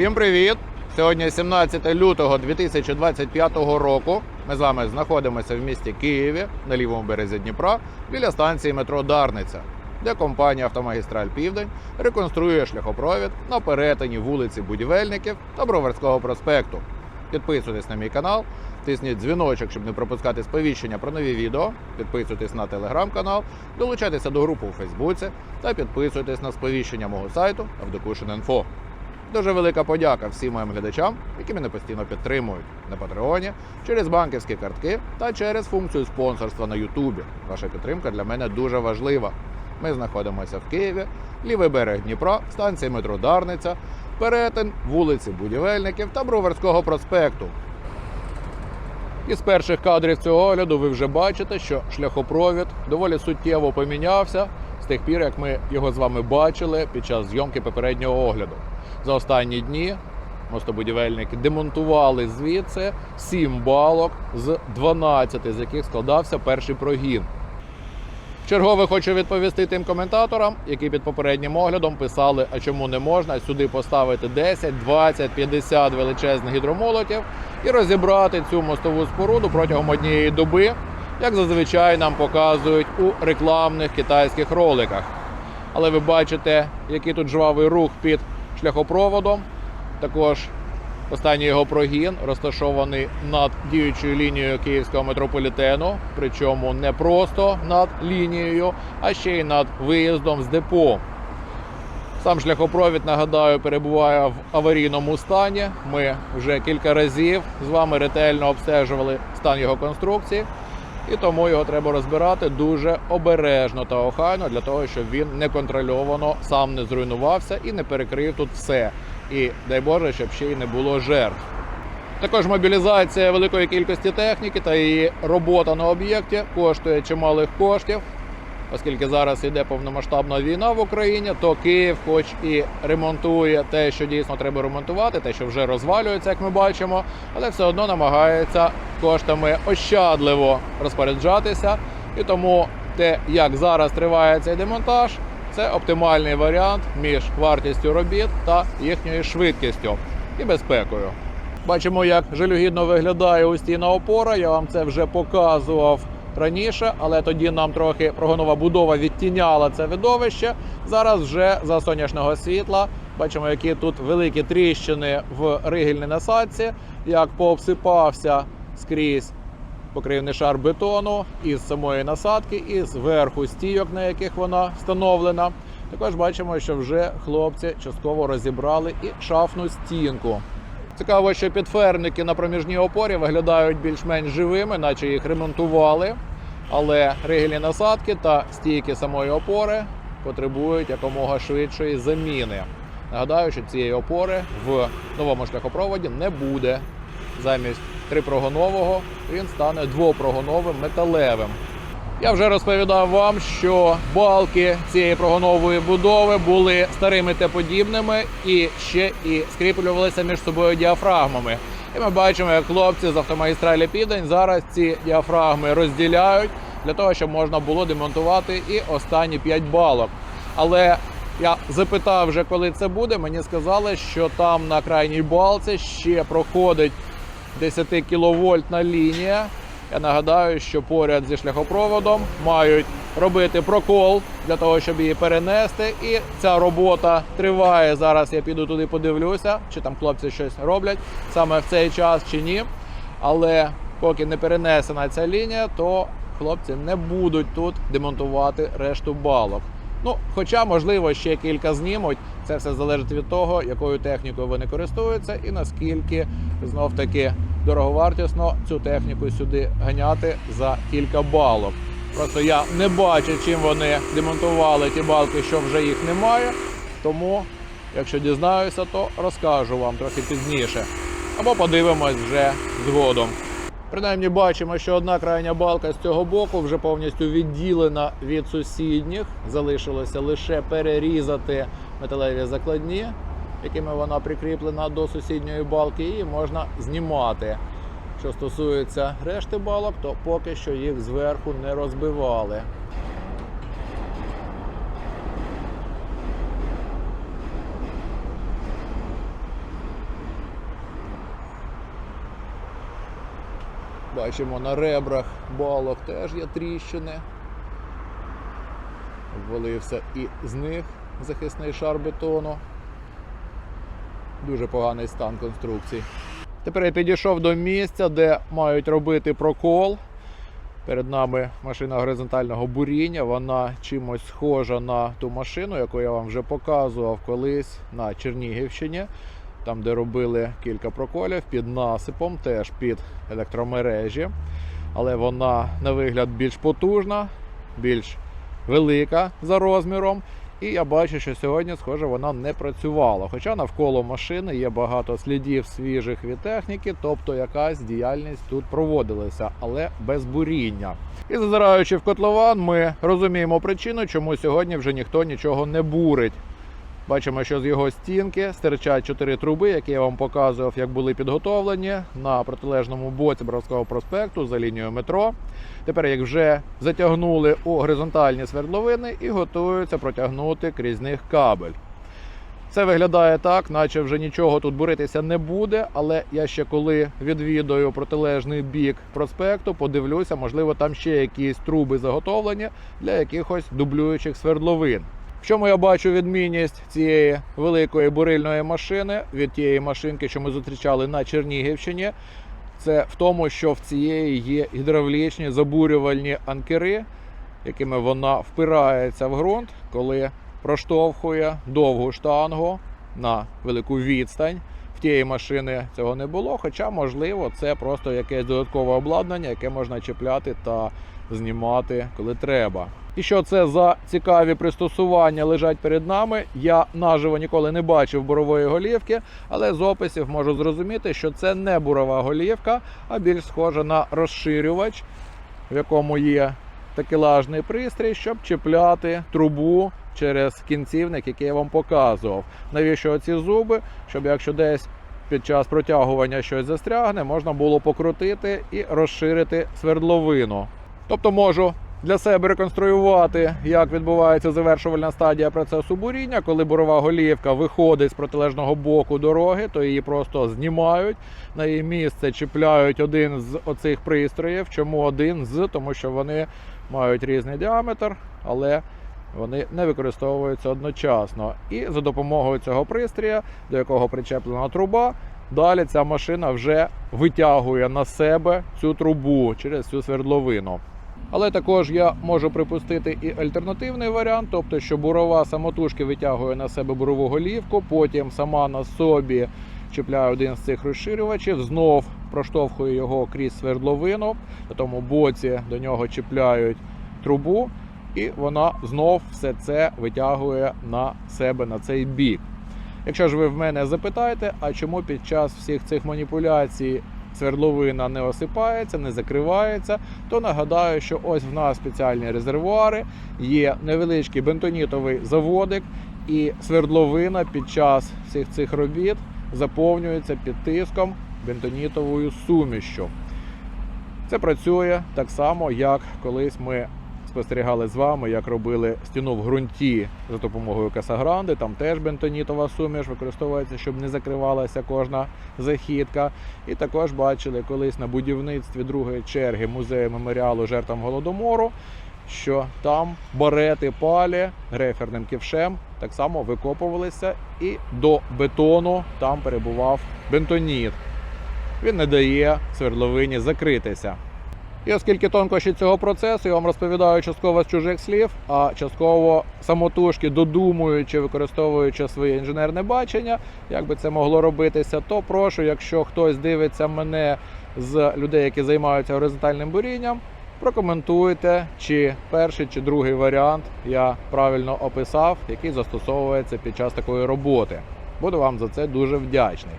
Усім привіт! Сьогодні 17 лютого 2025 року. Ми з вами знаходимося в місті Києві на лівому березі Дніпра біля станції метро Дарниця, де компанія Автомагістраль Південь реконструює шляхопровід на перетині вулиці Будівельників та Броварського проспекту. Підписуйтесь на мій канал, тисніть дзвіночок, щоб не пропускати сповіщення про нові відео. Підписуйтесь на телеграм-канал, долучайтеся до групи у Фейсбуці та підписуйтесь на сповіщення мого сайту Авдокушин.Інфо. Дуже велика подяка всім моїм глядачам, які мене постійно підтримують на Патреоні, через банківські картки та через функцію спонсорства на Ютубі. Ваша підтримка для мене дуже важлива. Ми знаходимося в Києві, лівий берег Дніпра, станція метро Дарниця, перетин вулиці Будівельників та Броварського проспекту. Із перших кадрів цього огляду ви вже бачите, що шляхопровід доволі суттєво помінявся з тих пір, як ми його з вами бачили під час зйомки попереднього огляду. За останні дні мостобудівельники демонтували звідси 7 балок з 12, з яких складався перший прогін. Чергове хочу відповісти тим коментаторам, які під попереднім оглядом писали, а чому не можна сюди поставити 10, 20, 50 величезних гідромолотів і розібрати цю мостову споруду протягом однієї доби, як зазвичай нам показують у рекламних китайських роликах. Але ви бачите, який тут жвавий рух під шляхопроводом. Також Останній його прогін розташований над діючою лінією київського метрополітену, причому не просто над лінією, а ще й над виїздом з депо. Сам шляхопровід, нагадаю, перебуває в аварійному стані. Ми вже кілька разів з вами ретельно обстежували стан його конструкції, і тому його треба розбирати дуже обережно та охайно для того, щоб він неконтрольовано сам не зруйнувався і не перекрив тут все. І дай Боже, щоб ще й не було жертв. Також мобілізація великої кількості техніки та її робота на об'єкті коштує чималих коштів. Оскільки зараз йде повномасштабна війна в Україні, то Київ, хоч і ремонтує те, що дійсно треба ремонтувати, те, що вже розвалюється, як ми бачимо, але все одно намагається коштами ощадливо розпоряджатися. І тому те, як зараз триває цей демонтаж, це оптимальний варіант між вартістю робіт та їхньою швидкістю і безпекою. Бачимо, як жалюгідно виглядає устійна опора. Я вам це вже показував раніше, але тоді нам трохи прогонова будова відтіняла це видовище. Зараз вже за сонячного світла бачимо, які тут великі тріщини в ригельній насадці, як пообсипався скрізь покривний шар бетону із самої насадки, і зверху стійок, на яких вона встановлена. Також бачимо, що вже хлопці частково розібрали і шафну стінку. Цікаво, що підферники на проміжній опорі виглядають більш-менш живими, наче їх ремонтували. Але ригельні насадки та стійки самої опори потребують якомога швидшої заміни. Нагадаю, що цієї опори в новому шляхопроводі не буде. Замість трипрогонового він стане двопрогоновим металевим. Я вже розповідав вам, що балки цієї прогонової будови були старими та подібними і ще і скріплювалися між собою діафрагмами. І ми бачимо, як хлопці з автомагістралі Південь зараз ці діафрагми розділяють для того, щоб можна було демонтувати і останні 5 балок. Але я запитав вже, коли це буде. Мені сказали, що там на крайній балці ще проходить 10 кіловольтна лінія. Я нагадаю, що поряд зі шляхопроводом мають робити прокол для того, щоб її перенести. І ця робота триває. Зараз я піду туди, подивлюся, чи там хлопці щось роблять саме в цей час чи ні. Але поки не перенесена ця лінія, то хлопці не будуть тут демонтувати решту балок. Ну, хоча, можливо, ще кілька знімуть. Це все залежить від того, якою технікою вони користуються, і наскільки знов таки дороговартісно цю техніку сюди ганяти за кілька балок. Просто я не бачу, чим вони демонтували ті балки, що вже їх немає. Тому, якщо дізнаюся, то розкажу вам трохи пізніше. Або подивимось вже згодом. Принаймні бачимо, що одна крайня балка з цього боку вже повністю відділена від сусідніх. Залишилося лише перерізати металеві закладні, якими вона прикріплена до сусідньої балки, її можна знімати. Що стосується решти балок, то поки що їх зверху не розбивали. Бачимо на ребрах балок теж є тріщини. Ввалився і з них захисний шар бетону. Дуже поганий стан конструкції. Тепер я підійшов до місця, де мають робити прокол. Перед нами машина горизонтального буріння. Вона чимось схожа на ту машину, яку я вам вже показував колись на Чернігівщині, там, де робили кілька проколів під насипом, теж під електромережі. Але вона на вигляд більш потужна, більш велика за розміром. І я бачу, що сьогодні, схоже, вона не працювала. Хоча навколо машини є багато слідів свіжих від техніки, тобто якась діяльність тут проводилася, але без буріння. І зазираючи в котлован, ми розуміємо причину, чому сьогодні вже ніхто нічого не бурить. Бачимо, що з його стінки стирчать чотири труби, які я вам показував, як були підготовлені на протилежному боці Бровського проспекту за лінією метро. Тепер їх вже затягнули у горизонтальні свердловини і готуються протягнути крізь них кабель. Це виглядає так, наче вже нічого тут буритися не буде, але я ще коли відвідую протилежний бік проспекту, подивлюся, можливо, там ще якісь труби заготовлені для якихось дублюючих свердловин. В чому я бачу відмінність цієї великої бурильної машини від тієї машинки, що ми зустрічали на Чернігівщині, це в тому, що в цієї є гідравлічні забурювальні анкери, якими вона впирається в ґрунт, коли проштовхує довгу штангу на велику відстань. В тієї машини цього не було, хоча, можливо, це просто якесь додаткове обладнання, яке можна чіпляти та знімати, коли треба. І що це за цікаві пристосування лежать перед нами? Я наживо ніколи не бачив бурової голівки, але з описів можу зрозуміти, що це не бурова голівка, а більш схожа на розширювач, в якому є такелажний пристрій, щоб чіпляти трубу через кінцівник, який я вам показував. Навіщо ці зуби? Щоб якщо десь під час протягування щось застрягне, можна було покрутити і розширити свердловину. Тобто можу для себе реконструювати, як відбувається завершувальна стадія процесу буріння. Коли бурова голівка виходить з протилежного боку дороги, то її просто знімають. На її місце чіпляють один з оцих пристроїв. Чому один з? Тому що вони мають різний діаметр, але вони не використовуються одночасно. І за допомогою цього пристрія, до якого причеплена труба, далі ця машина вже витягує на себе цю трубу через цю свердловину. Але також я можу припустити і альтернативний варіант, тобто, що бурова самотужки витягує на себе бурову голівку, потім сама на собі чіпляє один з цих розширювачів, знов проштовхує його крізь свердловину, на тому боці до нього чіпляють трубу, і вона знов все це витягує на себе на цей бік. Якщо ж ви в мене запитаєте, а чому під час всіх цих маніпуляцій свердловина не осипається, не закривається, то нагадаю, що ось в нас спеціальні резервуари, є невеличкий бентонітовий заводик, і свердловина під час всіх цих робіт заповнюється під тиском бентонітовою сумішю. Це працює так само, як колись ми спостерігали з вами, як робили стіну в ґрунті за допомогою Касагранди. Там теж бентонітова суміш використовується, щоб не закривалася кожна західка. І також бачили колись на будівництві другої черги музею меморіалу жертвам голодомору, що там барети палі грейферним ківшем так само викопувалися, і до бетону там перебував бентоніт. Він не дає свердловині закритися. І оскільки тонкощі цього процесу, я вам розповідаю частково з чужих слів, а частково самотужки додумуючи, використовуючи своє інженерне бачення, як би це могло робитися, то прошу, якщо хтось дивиться мене з людей, які займаються горизонтальним бурінням, прокоментуйте, чи перший чи другий варіант я правильно описав, який застосовується під час такої роботи. Буду вам за це дуже вдячний.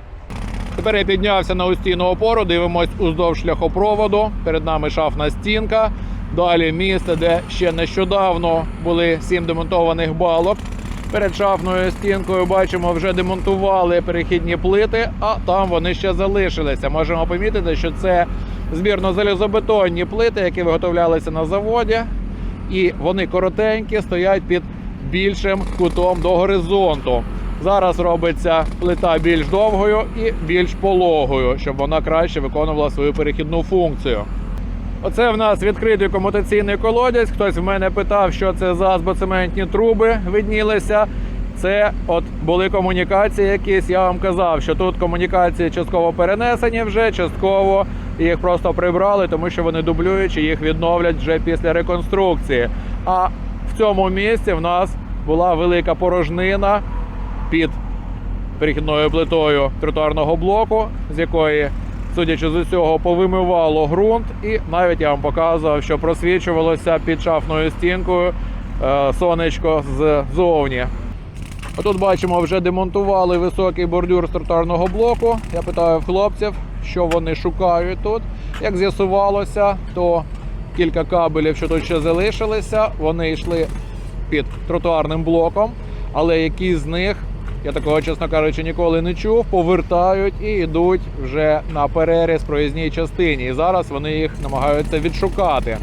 Тепер я піднявся на устійну опору, дивимось уздовж шляхопроводу. Перед нами шафна стінка. Далі місце, де ще нещодавно були сім демонтованих балок. Перед шафною стінкою бачимо, вже демонтували перехідні плити, а там вони ще залишилися. Можемо помітити, що це збірно-залізобетонні плити, які виготовлялися на заводі. І вони коротенькі, стоять під більшим кутом до горизонту. Зараз робиться плита більш довгою і більш пологою, щоб вона краще виконувала свою перехідну функцію. Оце в нас відкритий комутаційний колодязь. Хтось в мене питав, що це за азбоцементні труби виднілися. Це от були комунікації якісь. Я вам казав, що тут комунікації частково перенесені вже, частково їх просто прибрали, тому що вони дублюючі, їх відновлять вже після реконструкції. А в цьому місці в нас була велика порожнина під перехідною плитою тротуарного блоку, з якої, судячи з усього, повимивало ґрунт, і навіть я вам показував, що просвічувалося під шафною стінкою е, сонечко ззовні. Отут бачимо, вже демонтували високий бордюр з тротуарного блоку. Я питаю хлопців, що вони шукають тут. Як з'ясувалося, то кілька кабелів, що тут ще залишилися, вони йшли під тротуарним блоком, але які з них, я такого, чесно кажучи, ніколи не чув, повертають і йдуть вже на переріз проїзній частині. І зараз вони їх намагаються відшукати.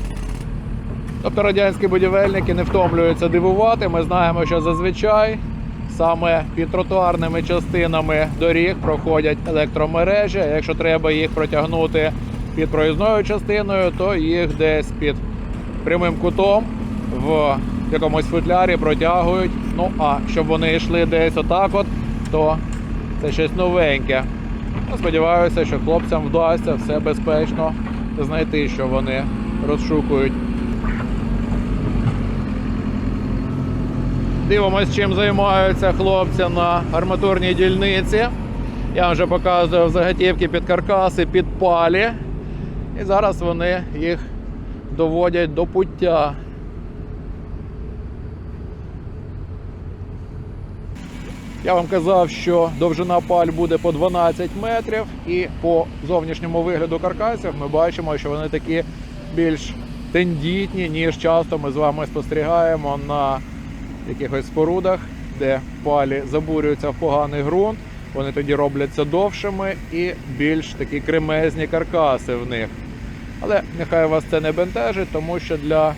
Тобто радянські будівельники не втомлюються дивувати. Ми знаємо, що зазвичай саме під тротуарними частинами доріг проходять електромережі. Якщо треба їх протягнути під проїзною частиною, то їх десь під прямим кутом в якомусь футлярі протягують. Ну а щоб вони йшли десь отак, от, то це щось новеньке. Сподіваюся, що хлопцям вдасться все безпечно знайти, що вони розшукують. Дивимось, чим займаються хлопці на арматурній дільниці. Я вам вже показував заготівки під каркаси, під палі. І зараз вони їх доводять до пуття. Я вам казав, що довжина паль буде по 12 метрів, і по зовнішньому вигляду каркасів ми бачимо, що вони такі більш тендітні, ніж часто ми з вами спостерігаємо на якихось спорудах, де палі забурюються в поганий ґрунт. Вони тоді робляться довшими і більш такі кремезні каркаси в них. Але нехай вас це не бентежить, тому що для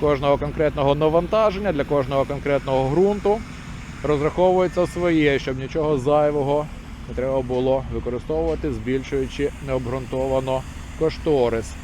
кожного конкретного навантаження, для кожного конкретного ґрунту розраховується своє, щоб нічого зайвого не треба було використовувати, збільшуючи необґрунтовано кошторис.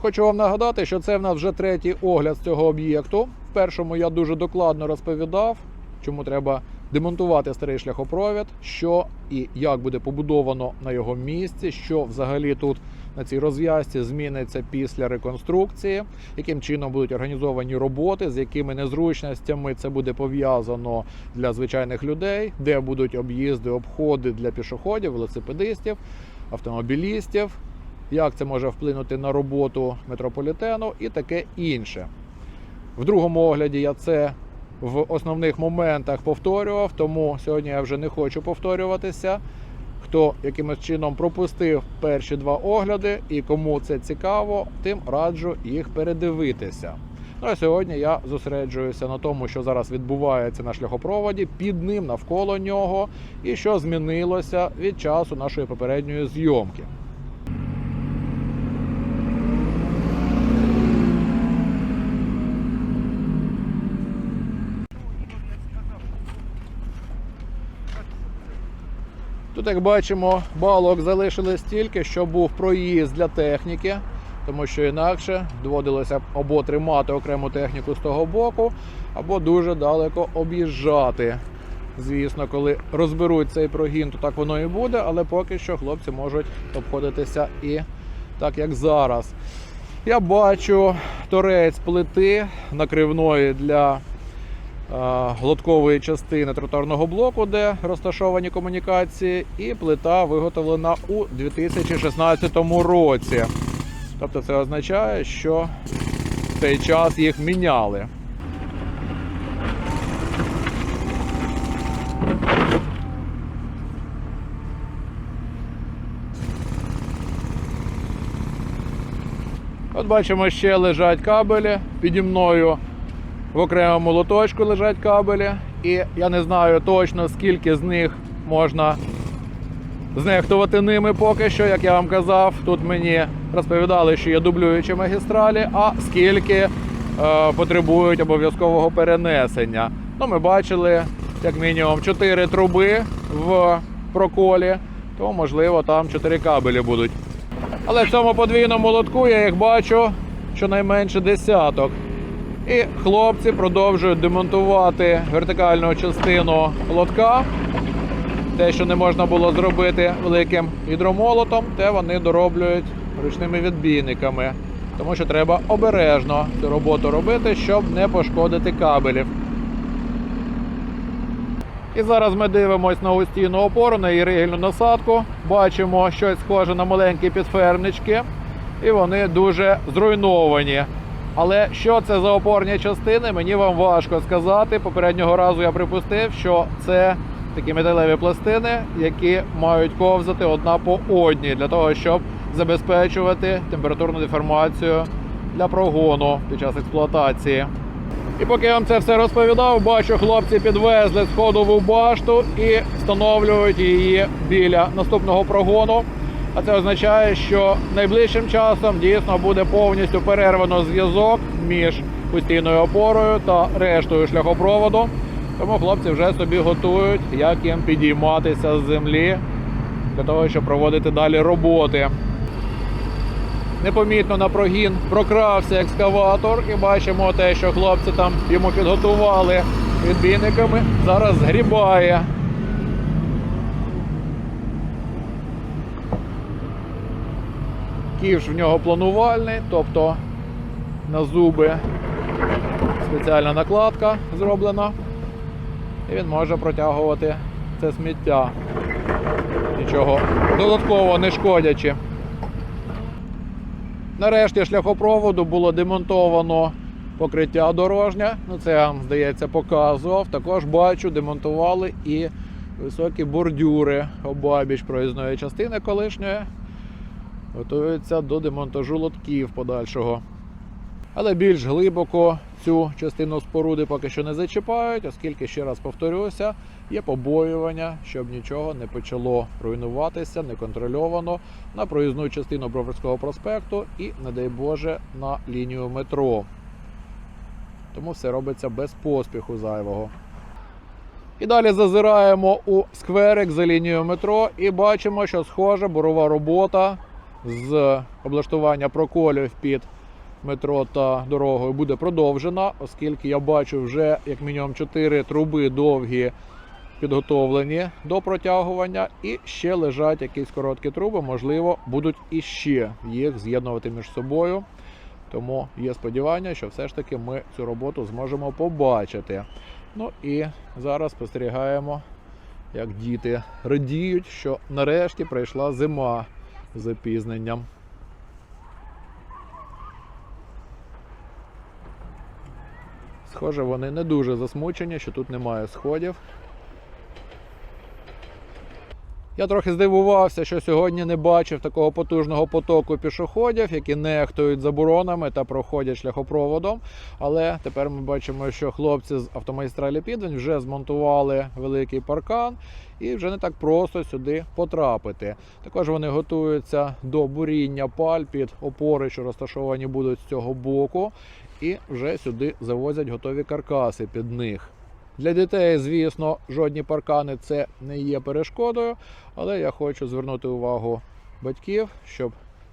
Хочу вам нагадати, що це в нас вже третій огляд з цього об'єкту. В першому я дуже докладно розповідав, чому треба демонтувати старий шляхопровід, що і як буде побудовано на його місці, що взагалі тут на цій розв'язці зміниться після реконструкції, яким чином будуть організовані роботи, з якими незручностями це буде пов'язано для звичайних людей, де будуть об'їзди, обходи для пішоходів, велосипедистів, автомобілістів, як це може вплинути на роботу метрополітену і таке інше. В другому огляді я це в основних моментах повторював, тому сьогодні я вже не хочу повторюватися. Хто якимось чином пропустив перші два огляди і кому це цікаво, тим раджу їх передивитися. Ну а сьогодні я зосереджуюся на тому, що зараз відбувається на шляхопроводі, під ним навколо нього, і що змінилося від часу нашої попередньої зйомки. Тут, як бачимо, балок залишили стільки, що був проїзд для техніки, тому що інакше доводилося або тримати окрему техніку з того боку, або дуже далеко об'їжджати. Звісно, коли розберуть цей прогін, то так воно і буде, але поки що хлопці можуть обходитися і так, як зараз. Я бачу торець плити накривної для глоткової частини тротуарного блоку, де розташовані комунікації, і плита виготовлена у 2016 році. Тобто це означає, що в цей час їх міняли. От бачимо, ще лежать кабелі піді мною в окремому лоточку лежать кабелі, і я не знаю точно скільки з них можна знехтувати ними поки що. Як я вам казав, тут мені розповідали, що є дублюючі магістралі, а скільки е, потребують обов'язкового перенесення. Ну, Ми бачили як мінімум 4 труби в проколі, то можливо там 4 кабелі будуть. Але в цьому подвійному лотку я їх бачу щонайменше десяток. І хлопці продовжують демонтувати вертикальну частину лотка. Те, що не можна було зробити великим гідромолотом, те вони дороблюють ручними відбійниками. Тому що треба обережно цю роботу робити, щоб не пошкодити кабелів. І зараз ми дивимось на устійну опору, на її ригельну насадку. Бачимо щось схоже на маленькі підфермнички, і вони дуже зруйновані. Але що це за опорні частини, мені вам важко сказати. Попереднього разу я припустив, що це такі металеві пластини, які мають ковзати одна по одній для того, щоб забезпечувати температурну деформацію для прогону під час експлуатації. І поки я вам це все розповідав, бачу, хлопці підвезли сходову башту і встановлюють її біля наступного прогону. А це означає, що найближчим часом дійсно буде повністю перервано зв'язок між постійною опорою та рештою шляхопроводу. Тому хлопці вже собі готують, як їм підійматися з землі для того, щоб проводити далі роботи. Непомітно на прогін прокрався екскаватор, і бачимо те, що хлопці там йому підготували відбійниками. Зараз згрібає. Ківш в нього планувальний, тобто на зуби спеціальна накладка зроблена. І він може протягувати це сміття. Нічого додатково не шкодячи. Нарешті шляхопроводу було демонтовано покриття дорожнє. Ну, це здається, показував. Також бачу, демонтували і високі бордюри обабіч проїзної частини колишньої. Готуються до демонтажу лотків подальшого. Але більш глибоко цю частину споруди поки що не зачіпають, оскільки, ще раз повторюся, є побоювання, щоб нічого не почало руйнуватися неконтрольовано на проїзну частину Броварського проспекту і, не дай Боже, на лінію метро. Тому все робиться без поспіху зайвого. І далі зазираємо у скверик за лінією метро і бачимо, що схожа бурова робота з облаштування проколів під метро та дорогою буде продовжена, оскільки я бачу вже як мінімум 4 труби довгі підготовлені до протягування, і ще лежать якісь короткі труби, можливо, будуть іще їх з'єднувати між собою. Тому є сподівання, що все ж таки ми цю роботу зможемо побачити. Ну і зараз спостерігаємо, як діти радіють, що нарешті прийшла зима запізненням. Схоже, вони не дуже засмучені, що тут немає сходів. Я трохи здивувався, що сьогодні не бачив такого потужного потоку пішоходів, які нехтують заборонами та проходять шляхопроводом. Але тепер ми бачимо, що хлопці з автомагістралі Підвень вже змонтували великий паркан і вже не так просто сюди потрапити. Також вони готуються до буріння паль під опори, що розташовані будуть з цього боку, і вже сюди завозять готові каркаси під них. Для дітей, звісно, жодні паркани це не є перешкодою, але я хочу звернути увагу батьків, щоб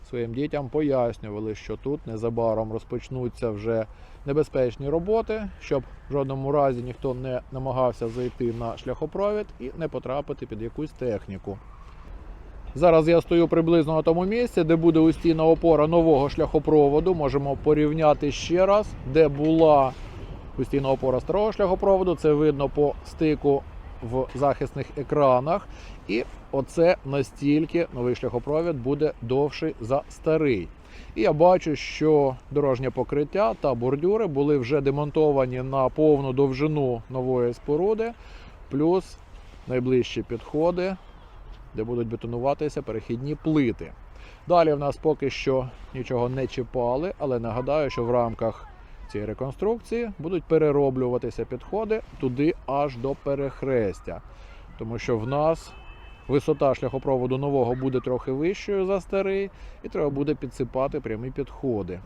своїм дітям пояснювали, що тут незабаром розпочнуться вже небезпечні роботи, щоб в жодному разі ніхто не намагався зайти на шляхопровід і не потрапити під якусь техніку. Зараз я стою приблизно на тому місці, де буде устійна опора нового шляхопроводу. Можемо порівняти ще раз, де була постійна опора старого шляхопроводу. Це видно по стику в захисних екранах. І оце настільки новий шляхопровід буде довший за старий. І я бачу, що дорожнє покриття та бордюри були вже демонтовані на повну довжину нової споруди, плюс найближчі підходи, де будуть бетонуватися перехідні плити. Далі в нас поки що нічого не чіпали, але нагадаю, що в рамках цієї реконструкції будуть перероблюватися підходи туди аж до перехрестя. Тому що в нас висота шляхопроводу нового буде трохи вищою за старий, і треба буде підсипати прямі підходи.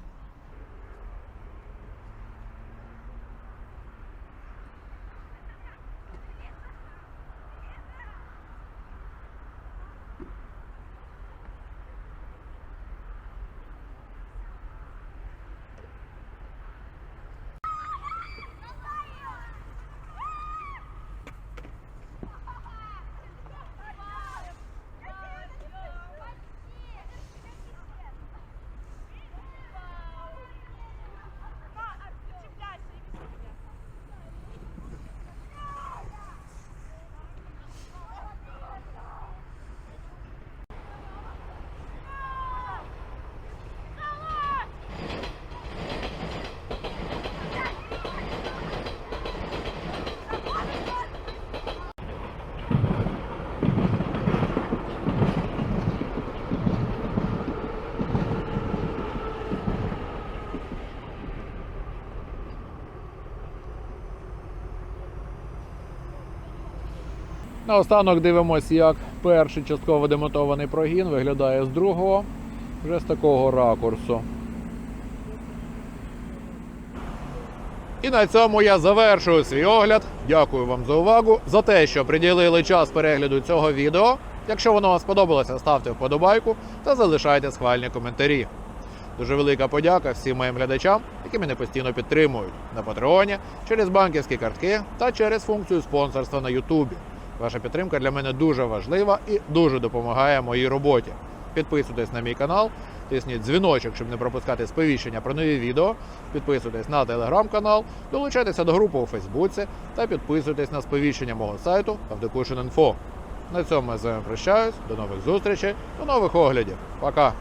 Наостанок дивимося, як перший частково демонтований прогін виглядає з другого, вже з такого ракурсу. І на цьому я завершую свій огляд. Дякую вам за увагу, за те, що приділили час перегляду цього відео. Якщо воно вам сподобалося, ставте вподобайку та залишайте схвальні коментарі. Дуже велика подяка всім моїм глядачам, які мене постійно підтримують на Патреоні, через банківські картки та через функцію спонсорства на Ютубі. Ваша підтримка для мене дуже важлива і дуже допомагає моїй роботі. Підписуйтесь на мій канал, тисніть дзвіночок, щоб не пропускати сповіщення про нові відео. Підписуйтесь на телеграм-канал, долучайтеся до групи у Фейсбуці та підписуйтесь на сповіщення мого сайту Avdecution.info. На цьому я з вами прощаюсь. До нових зустрічей, до нових оглядів. Пока!